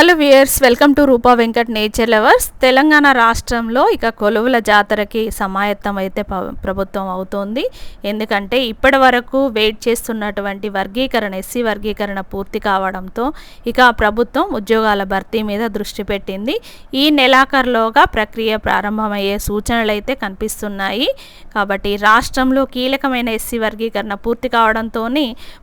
Hello viewers welcome to Rupa Venkat nature lovers Telangana రాష్ట్రంలో ఇక కొలువుల జాతరకి సమాయత్తం అయితే ప్రభుత్వం అవుతోంది. ఎందుకంటే ఇప్పటి వరకు వెయిట్ చేస్తున్నటువంటి వర్గీకరణ ఎస్సీ వర్గీకరణ పూర్తి కావడంతో ఇక ప్రభుత్వం ఉద్యోగాల భర్తీ మీద దృష్టి పెట్టింది. ఈ నెలాఖరులోగా ప్రక్రియ ప్రారంభమయ్యే సూచనలు అయితే కనిపిస్తున్నాయి. కాబట్టి రాష్ట్రంలో కీలకమైన ఎస్సీ వర్గీకరణ పూర్తి కావడంతో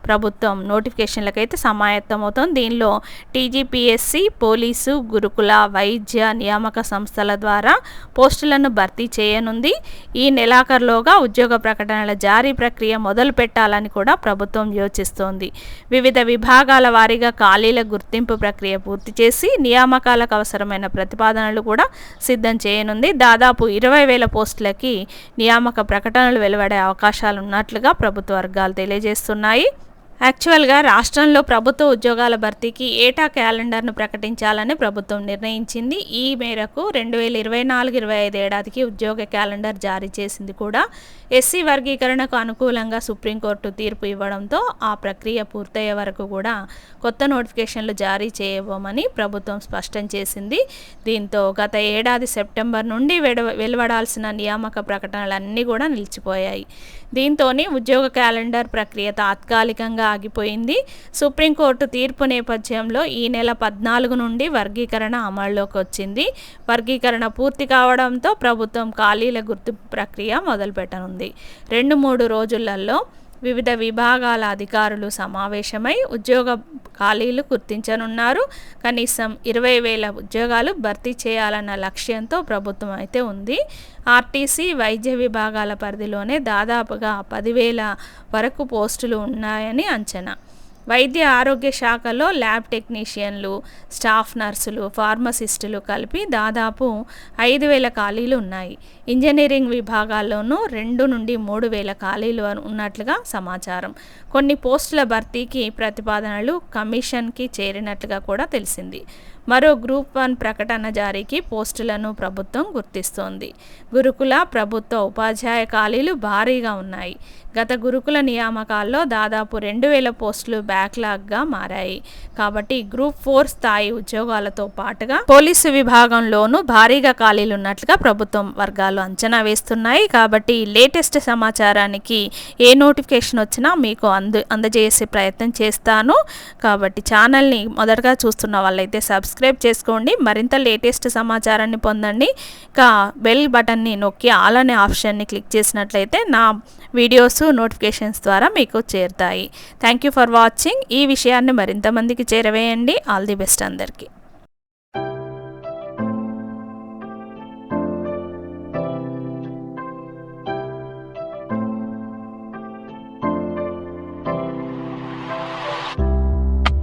ప్రభుత్వం నోటిఫికేషన్లకైతే సమాయత్తం అవుతుంది దీనిలో టీజీపీఎస్సీ పోలీసు గురుకుల వైద్య నియామక సంస్థల ద్వారా పోస్టులను భర్తీ చేయనుంది. ఈ నెలాఖరులోగా ఉద్యోగ ప్రకటనల జారీ ప్రక్రియ మొదలు పెట్టాలని కూడా ప్రభుత్వం యోచిస్తోంది. వివిధ విభాగాల వారీగా ఖాళీల గుర్తింపు ప్రక్రియ పూర్తి చేసి నియామకాలకు అవసరమైన ప్రతిపాదనలు కూడా సిద్ధం చేయనుంది. దాదాపు ఇరవై వేల పోస్టులకి నియామక ప్రకటనలు వెలువడే అవకాశాలు ఉన్నట్లుగా ప్రభుత్వ వర్గాలు తెలియజేస్తున్నాయి. యాక్చువల్గా రాష్ట్రంలో ప్రభుత్వ ఉద్యోగాల భర్తీకి ఏటా క్యాలెండర్ను ప్రకటించాలని ప్రభుత్వం నిర్ణయించింది. ఈ మేరకు రెండు వేల ఇరవై నాలుగు ఇరవై ఐదు ఏడాదికి ఉద్యోగ క్యాలెండర్ జారీ చేసింది కూడా. ఎస్సీ వర్గీకరణకు అనుకూలంగా సుప్రీంకోర్టు తీర్పు ఇవ్వడంతో ఆ ప్రక్రియ పూర్తయ్యే వరకు కూడా కొత్త నోటిఫికేషన్లు జారీ చేయబోమని ప్రభుత్వం స్పష్టం చేసింది. దీంతో గత ఏడాది సెప్టెంబర్ నుండి వెడ వెలువడాల్సిన నియామక ప్రకటనలన్నీ కూడా నిలిచిపోయాయి. దీంతో ఉద్యోగ క్యాలెండర్ ప్రక్రియ తాత్కాలికంగా ఆగిపోయింది. సుప్రీంకోర్టు తీర్పు నేపథ్యంలో ఈ నెల పద్నాలుగు నుండి వర్గీకరణ అమల్లోకి వచ్చింది. వర్గీకరణ పూర్తి కావడంతో ప్రభుత్వం ఖాళీల గుర్తింపు ప్రక్రియ మొదలుపెట్టనుంది. రెండు మూడు రోజులలో వివిధ విభాగాల అధికారులు సమావేశమై ఉద్యోగ ఖాళీలు గుర్తించనున్నారు. కనీసం ఇరవై వేల ఉద్యోగాలు భర్తీ చేయాలన్న లక్ష్యంతో ప్రభుత్వం అయితే ఉంది. ఆర్టీసీ వైద్య విభాగాల పరిధిలోనే దాదాపుగా పదివేల వరకు పోస్టులు ఉన్నాయని అంచనా. వైద్య ఆరోగ్య శాఖలో ల్యాబ్ టెక్నీషియన్లు స్టాఫ్ నర్సులు ఫార్మసిస్టులు కలిపి దాదాపు ఐదు వేల ఖాళీలు ఉన్నాయి. ఇంజనీరింగ్ విభాగాల్లోనూ రెండు నుండి మూడు వేల ఖాళీలు ఉన్నట్లుగా సమాచారం. కొన్ని పోస్టుల భర్తీకి ప్రతిపాదనలు కమిషన్కి చేరినట్లుగా కూడా తెలిసింది. మరో గ్రూప్ వన్ ప్రకటన జారీకి పోస్టులను ప్రభుత్వం గుర్తిస్తోంది. గురుకుల ప్రభుత్వ ఉపాధ్యాయ ఖాళీలు భారీగా ఉన్నాయి. గత గురుకుల నియామకాల్లో దాదాపు రెండు వేల పోస్టులు బ్యాక్లాగ్గా మారాయి. కాబట్టి గ్రూప్ ఫోర్ స్థాయి ఉద్యోగాలతో పాటుగా పోలీసు విభాగంలోనూ భారీగా ఖాళీలు ఉన్నట్లుగా ప్రభుత్వం వర్గాలు అంచనా వేస్తున్నాయి. కాబట్టి లేటెస్ట్ సమాచారానికి ఏ నోటిఫికేషన్ వచ్చినా మీకు అందు అందజేసే ప్రయత్నం చేస్తాను. కాబట్టి ఛానల్ని మొదటగా చూస్తున్న వాళ్ళైతే సబ్స్క్రైబ్ చేసుకోండి. మరింత లేటెస్ట్ సమాచారాన్ని పొందండి. ఇంకా బెల్ బటన్ని నొక్కి ఆల్ అనే ఆప్షన్ని క్లిక్ చేసినట్లయితే నా వీడియోస్ నోటిఫికేషన్స్ ద్వారా మీకు చేరుతాయి. Thank you for watching. ఈ విషయాన్ని మరింత మందికి చేరవేయండి. ఆల్ ది బెస్ట్ అందరికీ.